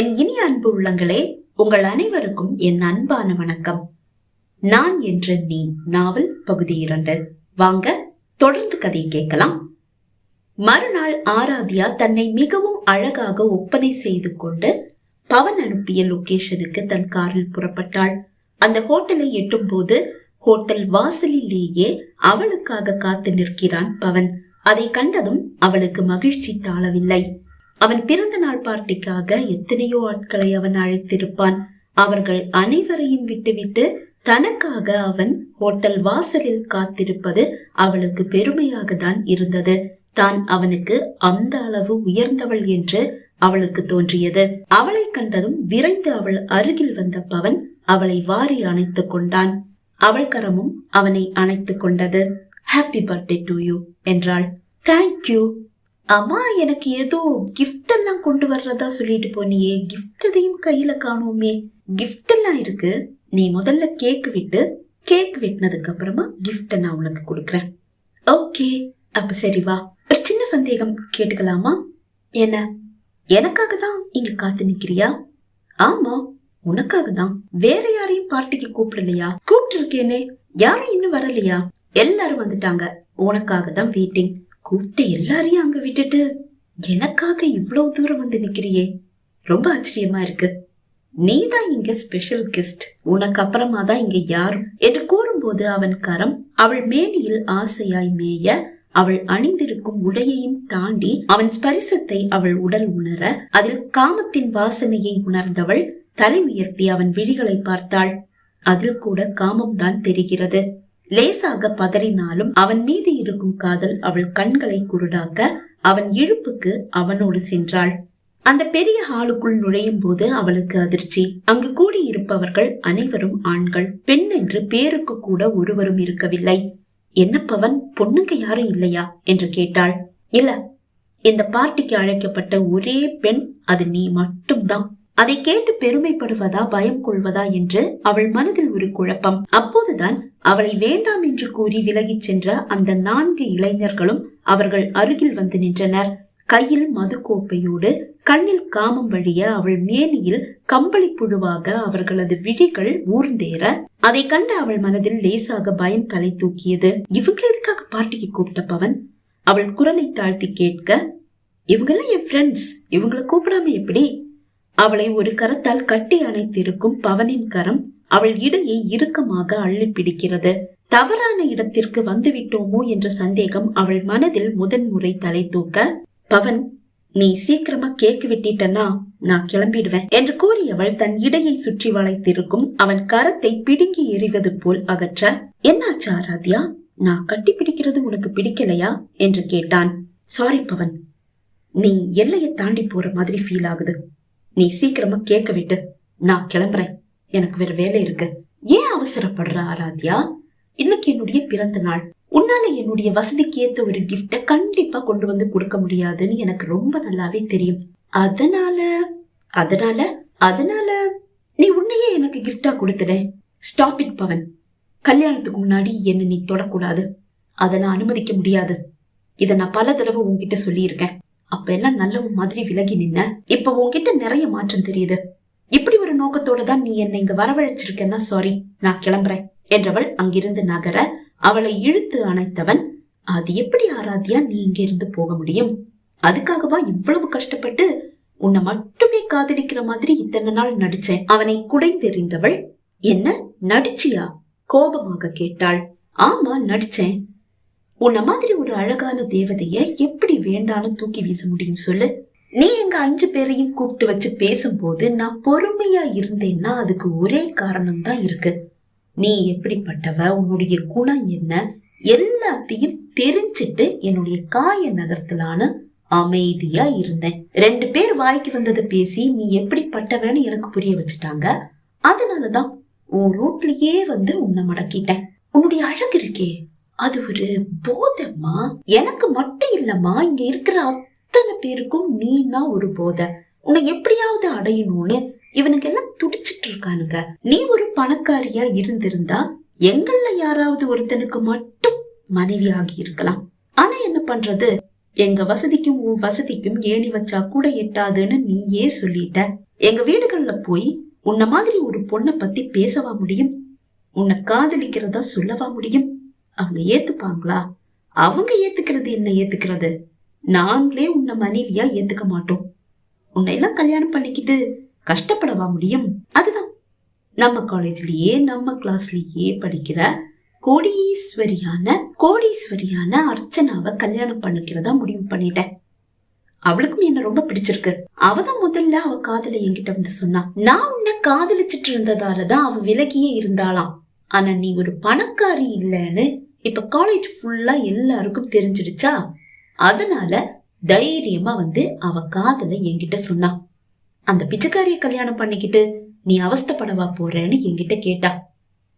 என் இனிய அன்பு உள்ளங்களே உங்கள் அனைவருக்கும் என் அன்பான வணக்கம். நான் என்ற நீ நாவல் பகுதி இரண்டு. வாங்க தொடர்ந்து கதை கேட்கலாம். மறுநாள் ஆராத்யா தன்னை மிகவும் அழகாக ஒப்பனை செய்து கொண்டு பவன் அனுப்பிய லொகேஷனுக்கு தன் காரில் புறப்பட்டாள். அந்த ஹோட்டலை எட்டும் போது ஹோட்டல் வாசலிலேயே அவளுக்காக காத்து நிற்கிறான் பவன். அதை கண்டதும் அவளுக்கு மகிழ்ச்சி தாழவில்லை. அவன் பிறந்த நாள் பார்ட்டிக்காக எத்தனையோ ஆட்களை அவன் அழைத்திருப்பான். அவர்கள் அனைவரையும் விட்டுவிட்டு தனக்காக அவன் ஹோட்டல் வாசலில் காத்திருப்பது அவளுக்கு பெருமையாக தான் இருந்தது. தான் அவனுக்கு அந்த அளவு உயர்ந்தவள் என்று அவளுக்கு தோன்றியது. அவளை கண்டதும் விரைந்து அவள் அருகில் வந்த பவன் அவளை வாரி அணைத்துக் கொண்டான். அவள் கரமும் அவனை அணைத்துக் கொண்டது. ஹாப்பி பர்த்டே டு யூ என்றாள். தேங்க்யூ அம்மா எனக்கு ஏதோ கிஃப்ட் எல்லாம் கொண்டு வர்றதா சொல்லிட்டு போனியே. கிஃப்ட் எதையும் கையில காணோமே. கிஃப்ட் எல்லாம் இருக்கு. நீ முதல்ல கேக் விட்டு கேக் வெட்டினதுக்கு அப்புறமா கிஃப்ட நான் உனக்கு கொடுக்குறேன். ஓகே அப்ப சரி வா. ஒரு சின்ன சந்தேகம் கேட்டுக்கலாமா? என்ன? எனக்காக தான் இங்க காத்து நிக்கிறியா? ஆமா உனக்காக தான். வேற யாரையும் பார்ட்டிக்கு கூப்பிடலையா? கூப்பிட்டு இருக்கேனே யாரும் இன்னும் வரலையா? எல்லாரும் வந்துட்டாங்க. உனக்காக தான் வெயிட்டிங் கூப்பிட்டு எல்லாரையும் அங்க விட்டுட்டு எனக்காக இவ்வளவு தூரம் வந்து நிக்கிறியே. ரொம்ப ஆச்சரியமா இருக்கு. நீ தான் இங்க ஸ்பெஷல் கெஸ்ட் உனக்கு அப்புறமா தான் இங்க யாரும் என்று கூறும்போது அவன் கரம் அவள் மேனியில் ஆசையாய் மேய அவள் அணிந்திருக்கும் உடையையும் தாண்டி அவன் ஸ்பரிசத்தை அவள் உடல் உணர அதில் காமத்தின் வாசனையை உணர்ந்தவள் தலை உயர்த்தி அவன் விழிகளை பார்த்தாள். அதில் கூட காமம்தான் தெரிகிறது. லேசாக பதறினாலும் அவன் மீது இருக்கும் காதல் அவள் கண்களை குருடாக்க அவன் இழுப்புக்கு அவனோடு சென்றாள். அந்த பெரிய ஹாலுக்குள் நுழையும் போது அவளுக்கு அதிர்ச்சி. அங்கு கூடியிருப்பவர்கள் அனைவரும் ஆண்கள். பெண் என்று பேருக்கு கூட ஒருவரும் இருக்கவில்லை. என்ன பவன் பொண்ணுங்க யாரும் இல்லையா? என்று கேட்டாள். இல்ல. இந்த பார்ட்டிக்கு அழைக்கப்பட்ட ஒரே பெண் அது நீ மட்டும்தான். அதை கேட்டு பெருமைப்படுவதா பயம் கொள்வதா என்று அவள் மனதில் ஒரு குழப்பம். அப்போதுதான் அவளை வேண்டாம் என்று கூறி விலகிச் சென்ற அந்த நான்கு இளைஞர்களும் அவர்கள் அருகில் வந்து நின்றனர். கையில் மது கோப்பையோடு கண்ணில் காமம் வழிய அவள் மேனியில் கம்பளி புழுவாக அவர்களது விழிகள் ஊர்ந்தேற அதை கண்டு அவள் மனதில் லேசாக பயம் தலை தூக்கியது. இவங்களை எதுக்காக பார்ட்டிக்கு கூப்பிட்ட பவன் அவள் குரலை தாழ்த்தி கேட்க இவங்கெல்லாம் என் ஃப்ரெண்ட்ஸ் இவங்களை கூப்பிடாம எப்படி? அவளை ஒரு கரத்தால் கட்டி அணைத்திருக்கும் பவனின் கரம் அவள் இடையை இறுக்கமாக அள்ளி பிடிக்கிறது. தவறான இடத்திற்கு வந்துவிட்டோமோ என்ற சந்தேகம் அவள் மனதில் முதன்முறை தலை தூக்க பவன் நீ சீக்கிரமா கேக்கு விட்டிட்டனா நான் கிளம்பிடுவேன் என்று கூறியவள் தன் இடையை சுற்றி வளைத்திருக்கும் அவன் கரத்தை பிடுங்கி எறிவது போல் அகற்ற என்னாச்சு ஆராத்யா? நான் கட்டி பிடிக்கிறது உனக்கு பிடிக்கலையா? என்று கேட்டான். சாரி பவன். நீ எல்லையை தாண்டி போற மாதிரி ஃபீல் ஆகுது. நீ சீக்கிரமா கேட்க விட்டு. நான் கிளம்புறேன். எனக்கு வேற வேலை இருக்கு. ஏன் அவசரப்படுற ஆராத்யா? இன்னைக்கு என்னுடைய பிறந்த நாள். உன்னால என்னுடைய வசதிக்கு ஏத்த ஒரு கிஃப்ட கண்டிப்பா கொண்டு வந்து கொடுக்க முடியாதுன்னு எனக்கு ரொம்ப நல்லாவே தெரியும். அதனால அதனால அதனால நீ உன்னையே எனக்கு கிஃப்டா கொடுத்துட. Stop it Pavan. கல்யாணத்துக்கு முன்னாடி என்ன நீ தொடக்கூடாது. அதை நான் அனுமதிக்க முடியாது. இதை நான் பல தடவை உன்கிட்ட சொல்லியிருக்கேன். அப்ப எல்லாம் நல்லவன் மாதிரி விலகி நின்ன. இப்ப உன்கிட்ட நிறைய மாற்றம் தெரியுது. இப்படி ஒரு நோக்கத்தோட தான் நீ என்னை இங்க வரவழைச்சிருக்கேன்னா சாரி நான் கிளம்புறேன் என்றவள் அங்கிருந்து நகர அவளை இழுத்து அணைத்தவன் அது எப்படி ஆராத்தியா நீ இங்க இருந்து போக முடியும்? அதுக்காகவா இவ்வளவு கஷ்டப்பட்டு உன்னை மட்டுமே காதலிக்கிற மாதிரி இத்தனை நாள் நடிச்சேன்? அவனை குடைந்தெறிந்தவள் என்ன நடிச்சியா? கோபமாக கேட்டாள். ஆமா நடிச்சேன். உன்ன மாதிரி ஒரு அழகான தேவதைய எப்படி வேண்டாலும் தூக்கி வீச முடியும் சொல்லு. நீ எங்க அஞ்சு பேரையும் கூப்பிட்டு வச்சு பேசும்போது நான் பொறுமையா இருந்தேன்னா அதுக்கு ஒரே காரணம் தான் இருக்கு. நீ எப்படிப்பட்டவ உன்னுடைய குணம் என்ன எல்லாத்தையும் தெரிஞ்சிட்டு என்னுடைய காய நகர்த்தலான்னு அமைதியா இருந்தேன். ரெண்டு பேர் வாய்க்கு வந்ததை பேசி நீ எப்படிப்பட்டவன்னு எனக்கு புரிய வச்சுட்டாங்க. அதனாலதான் உன் ரூட்லயே வந்து உன்னை மடக்கிட்டேன். உன்னுடைய அழகு இருக்கே. அது ஒரு போதம்மா? எனக்கு மட்டும் இல்லம்மா இங்க இருக்கிற அத்தனை பேருக்கும் நீனா ஒரு போதை. உன்னை எப்படியாவது அடையணும்னு இவனுக்கு எல்லாம் துடிச்சிட்டு இருக்கானுங்க. நீ ஒரு பணக்காரியா இருந்திருந்தா எங்கள்ல யாராவது ஒருத்தனுக்கு மட்டும் மனைவி ஆகி இருக்கலாம். ஆனா என்ன பண்றது? எங்க வசதிக்கும் உன் வசதிக்கும் ஏணி வச்சா கூட எட்டாதுன்னு நீயே சொல்லிட்ட. எங்க வீடுகள்ல போய் உன்ன மாதிரி ஒரு பொண்ணை பத்தி பேசவா முடியும்? உன்னை காதலிக்கிறதா சொல்லவா முடியும்? அவங்க ஏத்துப்பாங்களா? அவங்க ஏத்துக்கிறது என்ன ஏத்துக்கிறது? நாங்களே உன்னை மனைவியா ஏத்துக்க மாட்டோம். உன்னை எல்லாம் கல்யாணம் பண்ணிக்கிட்டு கஷ்டப்படவா முடியும்? அதுதான். நம்ம காலேஜ்லயே நம்ம கிளாஸ்லயே படிக்கிற கோடீஸ்வரியான கோடீஸ்வரியான அர்ச்சனாவை கல்யாணம் பண்ணிக்கிறதா முடிவு பண்ணிட்டேன். அவளுக்கும் என்ன ரொம்ப பிடிச்சிருக்கு. அவதான் முதல்ல அவ காதல என்கிட்ட வந்து சொன்னா நான் உன்னை காதலிச்சிட்டு இருந்ததாலதான் அவ விலகியே இருந்தாளாம். ஆனா நீ ஒரு பணக்காரி இல்லைன்னு இப்ப காலேஜ் ஃபுல்லா எல்லாருக்கும் தெரிஞ்சிடுச்சா? அதனால தைரியமா வந்து அவ காதல என்கிட்ட சொன்னா. அந்த பிச்சைக்காரிய கல்யாணம் பண்ணிக்கிட்டு நீ அவஸ்தைப்படவா போறேன்னு என்கிட்ட கேட்டா.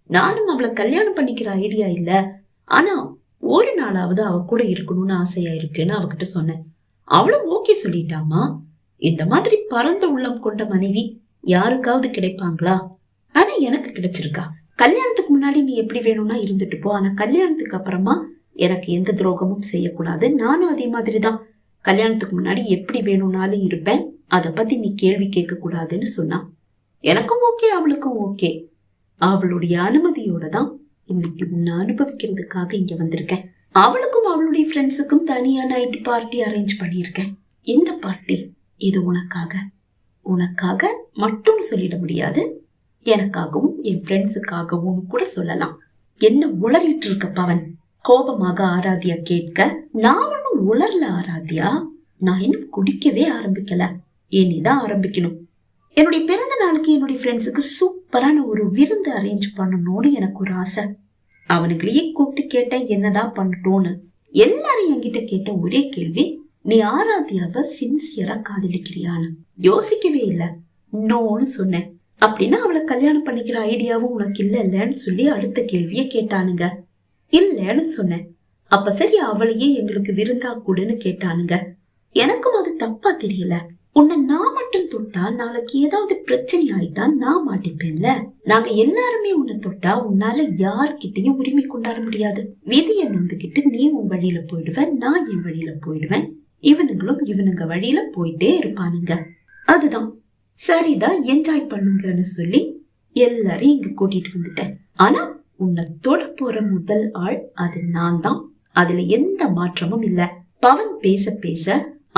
நானும் அவளை கல்யாணம் பண்ணிக்கிற ஐடியா இல்ல. ஆனா ஒரு நாளாவது அவ கூட இருக்கணும்னு ஆசையா இருக்குன்னு அவகிட்ட சொன்னேன். அவளும் ஓகே சொல்லிட்டாமா இந்த மாதிரி பரந்த உள்ளம் கொண்ட மனைவி யாருக்காவது கிடைப்பாங்களா? ஆனா எனக்கு கிடைச்சிருக்கா. கல்யாணத்துக்கு முன்னாடி நீ எப்படி வேணும்னா இருந்துட்டு போ. ஆனா கல்யாணத்துக்கு அப்புறமா எனக்கு எந்த துரோகமும் செய்யக்கூடாது. நானும் அதே மாதிரிதான். கல்யாணத்துக்கு முன்னாடி எப்படி வேணும்னாலும் இருப்பேன். அதை பத்தி நீ கேள்வி கேட்க கூடாதுன்னு சொன்னான் எனக்கும் ஓகே அவளுக்கும் ஓகே. அவளுடைய அனுமதியோட தான் இன்னைக்கு உன்னை அனுபவிக்கிறதுக்காக இங்க வந்திருக்கேன். அவளுக்கும் அவளுடைய ஃப்ரெண்ட்ஸுக்கும் தனியா நைட் பார்ட்டி அரேஞ்ச் பண்ணியிருக்கேன். இந்த பார்ட்டி இது உனக்காக. உனக்காக மட்டும் சொல்லிட முடியாது. எனக்காகவும் என் ஃப்ரெண்ட்ஸுக்காகவும் கூட சொல்லலாம். என்ன உளறிட்டு இருக்க பவன் கோபமாக ஆராத்யா கேட்க நான் ஒன்னும் உளரல ஆராத்யா? நான் இன்னும் குடிக்கவே ஆரம்பிக்கல. இனிதான் ஆரம்பிக்கணும். என்னுடைய பிறந்த நாளுக்கு என்னுடைய ஃப்ரெண்ட்ஸுக்கு சூப்பரான ஒரு விருந்து அரேஞ்ச் பண்ணணும்னு எனக்கு ஒரு ஆசை. அவனுங்களையே கூப்பிட்டு கேட்டேன் என்னடா பண்ணட்டோன்னு எல்லாரும் என்கிட்ட கேட்ட ஒரே கேள்வி நீ ஆராத்தியாவ சின்சியரா காதலிக்கிறியான்னு? யோசிக்கவே இல்லை. நோன்னு சொன்னேன். அப்படின்னா அவளை கல்யாணம் பண்ணிக்கிற ஐடியாவும் உனக்கு இல்ல இல்லன்னு சொல்லி அடுத்த கேள்வியை கேட்டானுங்க. இல்லன்னு சொன்னேன். அப்ப சரி அவளையே எங்களுக்கு விருந்தா கூடுன்னு கேட்டானுங்க. எனக்கும் அது தப்பா தெரியல. உன்னை நான் மட்டும் தொட்டா நாளைக்கு ஏதாவது பிரச்சனை ஆயிட்டா நான் மாட்டிப்பேன்ல. நாங்க எல்லாருமே உன்னை தொட்டா உன்னால யார்கிட்டயும் உரிமை கொண்டாட முடியாது. விதியை நொந்துகிட்டு நீ உன் வழியில போயிடுவ நான் என் வழியில போயிடுவேன். இவனுங்களும் இவனுங்க வழியில போயிட்டே இருப்பானுங்க. அதுதான். சரிடா என்ஜாய் பண்ணுங்கன்னு சொல்லி எல்லாரையும் இங்க கூட்டிட்டு வந்துட்டேன். ஆனா உன்னை தொட போற முதல் ஆள் அது நான் தான். அதுல எந்த மாற்றமும் இல்ல. பவன் பேச பேச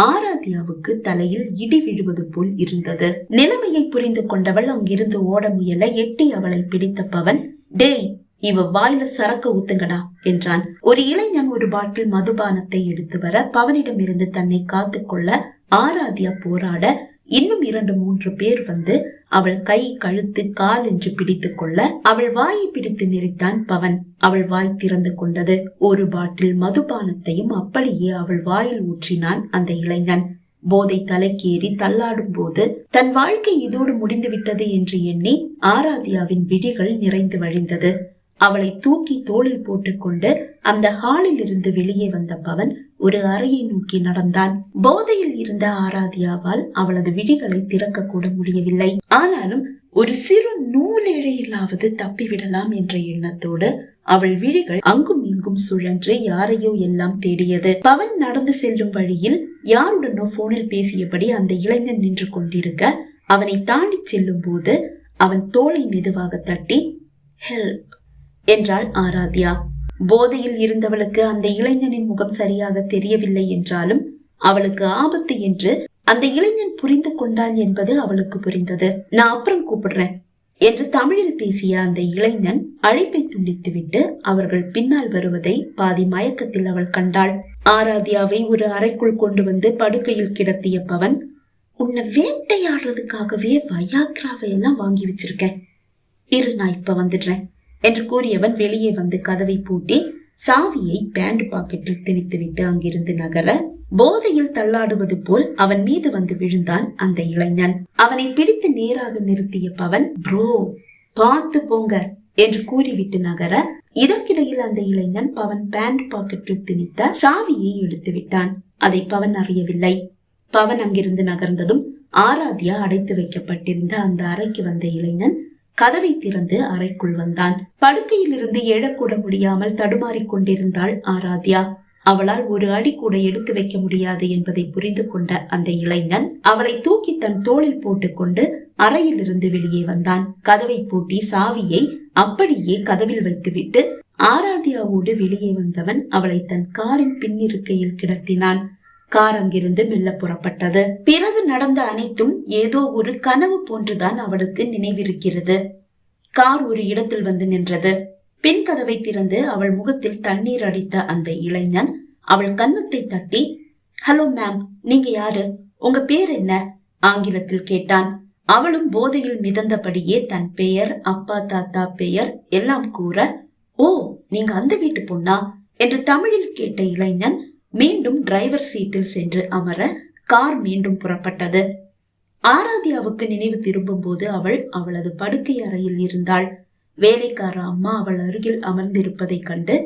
ஆராத்யாவுக்கு தலையில் இடி விழுவது போல் இருந்தது. நிலைமையை புரிந்து கொண்டவள் அங்கிருந்து ஓட முயல எட்டி அவளை பிடித்த பவன் டேய் இவ வாயில சரக்க ஊத்துங்கடா என்றான். ஒரு இளைஞன் ஒரு பாட்டில் மதுபானத்தை எடுத்து வர பவனிடம் இருந்து தன்னை காத்துக்கொள்ள ஆராத்யா போராட இன்னும் இரண்டு மூன்று பேர் வந்து அவள் கை கழுத்து கால் என்று பிடித்து கொள்ள அவள் வாயை பிடித்து நெறித்தான் பவன். அவள் வாய் திறந்து கொண்டது. ஒரு பாட்டில் மதுபானத்தையும் அப்படியே அவள் வாயில் ஊற்றினான் அந்த இளைஞன். போதை தலைக்கேறி தள்ளாடும் போது தன் வாழ்க்கை இதோடு முடிந்து விட்டது என்று எண்ணி ஆராத்யாவின் விழிகள் நிறைந்து வழிந்தது. அவளை தூக்கி தோளில் போட்டுக்கொண்டு அந்த ஹாலில் இருந்து வெளியே வந்த பவன் ஒரு அறையை நோக்கி நடந்தான். போதையில் இருந்த ஆராத்யாவால் அவளது விழிகளை திறக்க கூட முடியவில்லை. ஆனாலும் ஒரு சிறு நூலிழையிலாவது தப்பிவிடலாம் என்ற எண்ணத்தோடு அவள் விழிகள் அங்கும் இங்கும் சுழன்று யாரையோ எல்லாம் தேடியது. பவன் நடந்து செல்லும் வழியில் யாருடனோ போனில் பேசியபடி அந்த இளைஞன் நின்று கொண்டிருக்க அவனை தாண்டி செல்லும் போது அவன் தோலை மெதுவாக தட்டி ஹெல்ப் என்றாள் ஆராத்யா. போதையில் இருந்தவளுக்கு அந்த இளைஞனின் முகம் சரியாக தெரியவில்லை என்றாலும் அவளுக்கு ஆபத்து என்று அந்த இளைஞன் புரிந்து கொண்டான் என்பது அவளுக்கு புரிந்தது. நான் அப்புறம் கூப்பிடுறேன் என்று தமிழில் பேசிய அந்த இளைஞன் அழைப்பை துண்டித்துவிட்டு அவர்கள் பின்னால் வருவதை பாதி மயக்கத்தில் அவள் கண்டாள். ஆராத்யாவை ஒரு அறைக்குள் கொண்டு வந்து படுக்கையில் கிடத்திய பவன் உன்னை வேட்டையாடுறதுக்காகவே வயாக்ராவை எல்லாம் வாங்கி வச்சிருக்கேன். இரு நான் இப்ப வந்துடுறேன். என்று கூறியவன் வெளியே வந்து கதவை பூட்டி சாவியை பேண்ட் பாக்கெட்டில் திணித்துவிட்டு அங்கிருந்து நகர போதையில் தள்ளாடுவது போல் அவன் மீது வந்து விழுந்தான் அந்த இளைஞன். அவனை பிடித்து நேராக நிறுத்திய பவன் ப்ரோ பார்த்து போங்க என்று கூறிவிட்டு நகர இதற்கிடையில் அந்த இளைஞன் பவன் பேண்ட் பாக்கெட்டில் திணித்த சாவியை எடுத்து விட்டான். அதை பவன் அறியவில்லை. பவன் அங்கிருந்து நகர்ந்ததும் ஆராத்யா அடைத்து வைக்கப்பட்டிருந்த அந்த அறைக்கு வந்த இளைஞன் கதவை திறந்து அறைக்குள் வந்தான். படுக்கையில் இருந்து எழக்கூட முடியாமல் தடுமாறிக் கொண்டிருந்தாள் ஆராத்யா. அவளால் ஒரு அடி கூட எடுத்து வைக்க முடியாது என்பதை புரிந்து கொண்ட அந்த இளைஞன் அவளை தூக்கி தன் தோளில் போட்டுக்கொண்டு அறையிலிருந்து வெளியே வந்தான். கதவை பூட்டி சாவியை அப்படியே கதவில் வைத்துவிட்டு ஆராத்யாவோடு வெளியே வந்தவன் அவளை தன் காரின் பின்னிருக்கையில் கிடத்தினான். கார் அங்கிருந்து மெல்ல புறப்பட்டது. பிறகு நடந்த அனைத்தும் ஏதோ ஒரு கனவு போன்றுதான் அவளுக்கு நினைவிருக்கிறது. கார் ஒரு இடத்தில் வந்து நின்றது. பின் கதவை திறந்து அவள் முகத்தில் தண்ணீர் அடித்த அந்த இளைஞன் அவள் கன்னத்தை தட்டி ஹலோ மேம் நீங்க யாரு? உங்க பேர் என்ன? ஆங்கிலத்தில் கேட்டான். அவளும் போதையில் மிதந்தபடியே தன் பெயர் அப்பா தாத்தா பெயர் எல்லாம் கூற ஓ நீங்க அந்த வீட்டு பொண்ணா? என்று தமிழில் கேட்ட இளைஞன் மீண்டும் டிரைவர் சீட்டில் சென்று அமர கார் மீண்டும் புறப்பட்டது. ஆராத்யாவுக்கு நினைவு திரும்பும் போது அவள் அவளது படுக்கை அறையில் இருந்தாள். வேலைக்கார அம்மா அவள் அருகில் அமர்ந்திருப்பதை கண்டு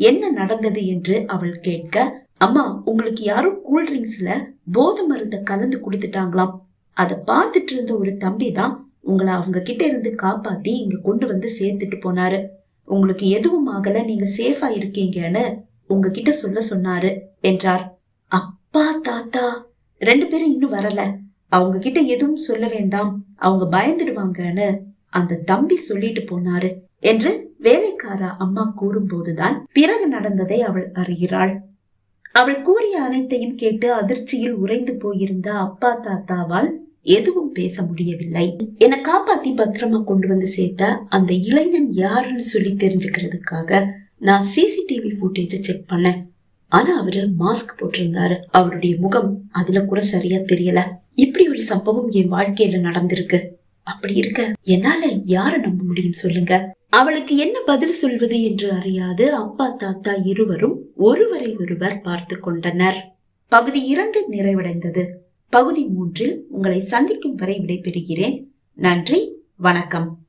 என்ன நடந்தது என்று அவள் கேட்க அம்மா உங்களுக்கு யாரும் கூல்ட்ரிங்க்ஸ்ல போதை மருந்த கலந்து கொடுத்துட்டாங்களாம். அதை பார்த்துட்டு இருந்த ஒரு தம்பி தான் உங்களை அவங்க கிட்ட இருந்து காப்பாத்தி இங்க கொண்டு வந்து சேர்த்துட்டு போனாரு. உங்களுக்கு எதுவும் ஆகல நீங்க சேஃபா இருக்கீங்கன்னு உங்ககிட்ட சொல்ல சொன்னாரு என்றார். அப்பா தாத்தா ரெண்டு பேரும் இன்னும் வரல. அவங்க கிட்ட எதுவும் சொல்ல வேண்டாம். அவங்க பயந்துடுவாங்கன்னு அந்த தம்பி சொல்லிட்டு போனாரு என்று வேலைக்கார அம்மா கூறும்போதுதான் பிறகு நடந்ததை அவள் அறிகிறாள். அவள் கூறிய அனைத்தையும் கேட்டு அதிர்ச்சியில் உறைந்து போயிருந்த அப்பா தாத்தாவால் எதுவும் பேச முடியவில்லை. என்னை காப்பாத்தி பத்திரமா கொண்டு வந்து சேர்த்த அந்த இளைஞன் யாருன்னு சொல்லி தெரிஞ்சுக்கிறதுக்காக நான் சிசிடிவி ஃபுட்டேஜை செக் பண்ணேன். ஆனா அவரு மாஸ்க் போட்டிருந்தாரு. அவருடைய முகம் அதுல கூட சரியா தெரியல. இப்படி ஒரு சம்பவம் என் வாழ்க்கையில நடந்திருக்கு. அப்படி இருக்க என்னால யார நம்ப முடியும் சொல்லுங்க. அவளுக்கு என்ன பதில் சொல்வது என்று அறியாது அப்பா தாத்தா இருவரும் ஒருவரை ஒருவர் பார்த்து கொண்டனர். பகுதி இரண்டு நிறைவடைந்தது. பகுதி மூன்றில் உங்களை சந்திக்கும் வரை விடைபெறுகிறேன். நன்றி வணக்கம்.